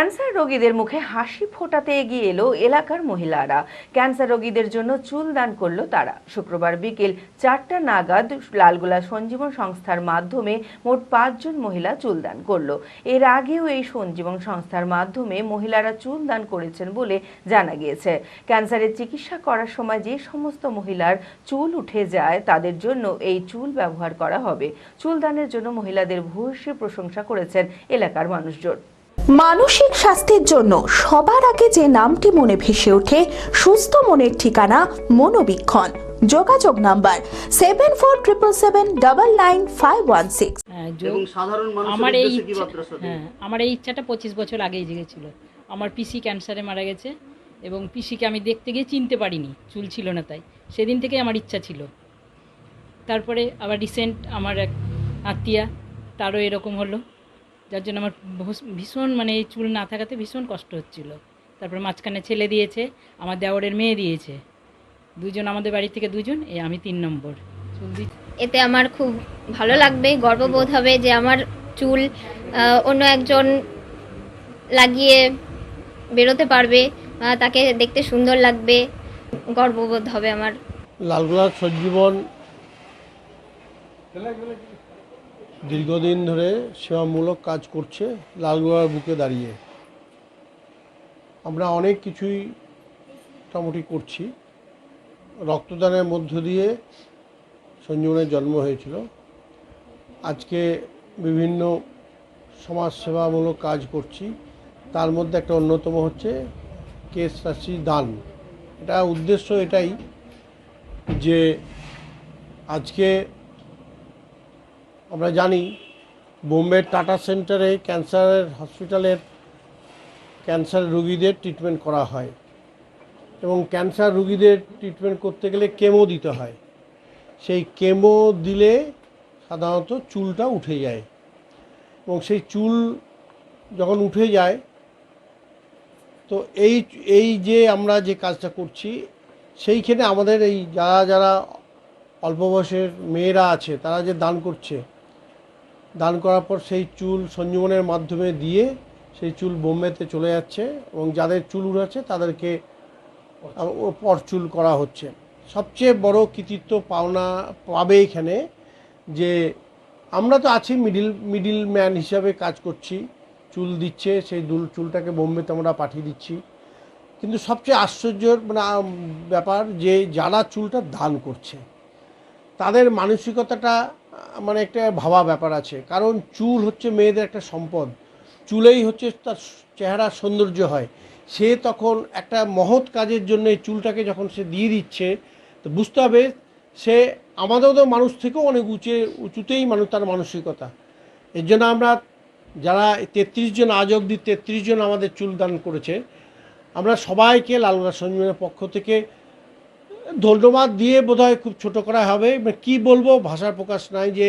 Cancer রোগীদের মুখে হাসি ফোটাতে এগিয়ে এলো এলাকার মহিলারা। ক্যান্সার রোগীদের জন্য চুল দান করল তারা। শুক্রবার বিকেল চারটা নাগাদ লালগোলা সঞ্জীবন সংস্থার মাধ্যমে মোট পাঁচজন মহিলা চুল দান করল। এর আগেও এই সঞ্জীবন সংস্থার মাধ্যমে মহিলারা চুল দান করেছেন বলে জানা গিয়েছে। ক্যান্সারের চিকিৎসা করার সময় যে সমস্ত মহিলার চুল উঠে যায়, তাদের জন্য এই চুল ব্যবহার করা হবে। চুল দানের জন্য মহিলাদের ভূয়সী প্রশংসা করেছেন এলাকার মানুষজন। মানসিক স্বাস্থ্যের জন্য সবার আগে যে নামটি মনে ভেসে ওঠে সুস্থ মনের ঠিকানা মনোবীক্ষণ। যোগাযোগ number seven four triple seven double nine five one six হ্যাঁ, এবং সাধারণ আমার এই ইচ্ছা- হ্যাঁ আমার এই ইচ্ছাটা পঁচিশ বছর আগেই জেগেছিল আমার পিসি ক্যান্সারে মারা গেছে এবং পিসিকে আমি দেখতে গিয়ে চিনতে পারিনি চুল ছিল না তাই। সেদিন থেকে আমার ইচ্ছা ছিল। তারপরে আবার রিসেন্ট আমার এক আত্মীয়া তারও এরকম হলো। যার জন্য আমার ভীষণ মানে এই চুল না থাকাতে ভীষণ কষ্ট হচ্ছিল। তারপরে মাঝখানে ছেলে দিয়েছে আমার দেওরের মেয়ে দিয়েছে। দুজন আমাদের বাড়ি থেকে দুজন এ আমি তিন নম্বর। চুল এতে আমার খুব ভালো লাগবে গর্ববোধ হবে যে আমার চুল অন্য একজন লাগিয়ে বেরোতে পারবে তাকে দেখতে সুন্দর লাগবে গর্ববোধ হবে আমার। লালগোলার সঞ্জীবন দীর্ঘদিন ধরে সেবামূলক কাজ করছে লালগোলার বুকে দাঁড়িয়ে। আমরা অনেক কিছুই মোটামুটি করছি। রক্তদানের মধ্য দিয়ে সঞ্জীবনের জন্ম হয়েছিল। আজকে বিভিন্ন সমাজসেবামূলক কাজ করছি। তার মধ্যে একটা অন্যতম হচ্ছে কেস রাশি দান। এটা উদ্দেশ্য এটাই যে আজকে আমরা জানি বোম্বের টাটা সেন্টারে ক্যান্সারের হসপিটালের ক্যান্সার রুগীদের ট্রিটমেন্ট করা হয় এবং ক্যান্সার রুগীদের ট্রিটমেন্ট করতে গেলে কেমো দিতে হয়। সেই কেমো দিলে সাধারণত চুলটা উঠে যায় এবং সেই চুল যখন উঠে যায়, তো এই এই যে আমরা যে কাজটা করছি, সেইখানে আমাদের এই যারা যারা অল্প বয়সের মেয়েরা আছে, তারা যে দান করছে দান করার পর সেই চুল সঞ্জীবনের মাধ্যমে দিয়ে সেই চুল বোম্বেতে চলে যাচ্ছে এবং যাদের চুল উড়াচ্ছে তাদেরকে পরচুল করা হচ্ছে। সবচেয়ে বড় কৃতিত্ব পাওনা পাবে এখানে যে আমরা তো আছি মিডিল মিডিল ম্যান হিসাবে কাজ করছি। চুল দিচ্ছে, সেই দুল, চুলটাকে বোম্বেতে আমরা পাঠিয়ে দিচ্ছি। কিন্তু সবচেয়ে আশ্চর্যের মানে ব্যাপার যে যারা চুলটা দান করছে তাদের মানসিকতাটা মানে একটা ভাবা ব্যাপার আছে। কারণ চুল হচ্ছে মেয়েদের একটা সম্পদ। চুলেই হচ্ছে তার চেহারা সৌন্দর্য হয়। সে তখন একটা মহৎ কাজের জন্য চুলটাকে যখন সে দিয়ে দিচ্ছে, তো বুঝতে হবে সে আমাদের তো মানুষ থেকেও অনেক উঁচে, উঁচুতেই মানুষ তার মানসিকতা। এর জন্য আমরা যারা তেত্রিশ জন আজ অব্দি তেত্রিশ জন আমাদের চুল দান করেছে, আমরা সবাইকে লালগোলা সঞ্জীবনের পক্ষ থেকে ধন্যবাদ দিয়ে বোধহয় খুব ছোট করা হবে। কি বলব? ভাষার প্রকাশ নাই যে